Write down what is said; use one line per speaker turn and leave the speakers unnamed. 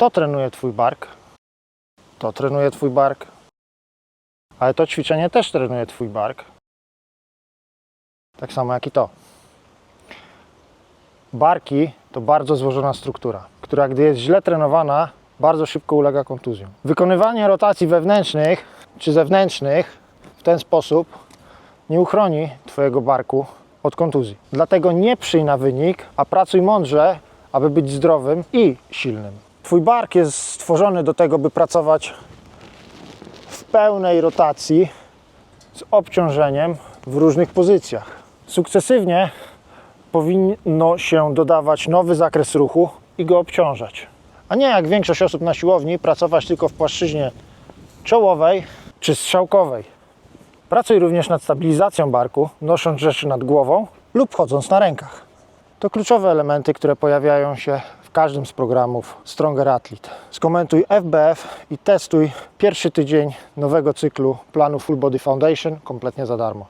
To trenuje Twój bark. To trenuje Twój bark. Ale to ćwiczenie też trenuje Twój bark. Tak samo jak i to. Barki to bardzo złożona struktura, która gdy jest źle trenowana, bardzo szybko ulega kontuzjom. Wykonywanie rotacji wewnętrznych czy zewnętrznych w ten sposób nie uchroni Twojego barku od kontuzji. Dlatego nie przyj na wynik, a pracuj mądrze, aby być zdrowym i silnym. Twój bark jest stworzony do tego, by pracować w pełnej rotacji z obciążeniem w różnych pozycjach. Sukcesywnie powinno się dodawać nowy zakres ruchu i go obciążać. A nie jak większość osób na siłowni pracować tylko w płaszczyźnie czołowej czy strzałkowej. Pracuj również nad stabilizacją barku, nosząc rzeczy nad głową lub chodząc na rękach. To kluczowe elementy, które pojawiają się w każdym z programów Stronger Athlete. Skomentuj FBF i testuj pierwszy tydzień nowego cyklu planu Full Body Foundation kompletnie za darmo.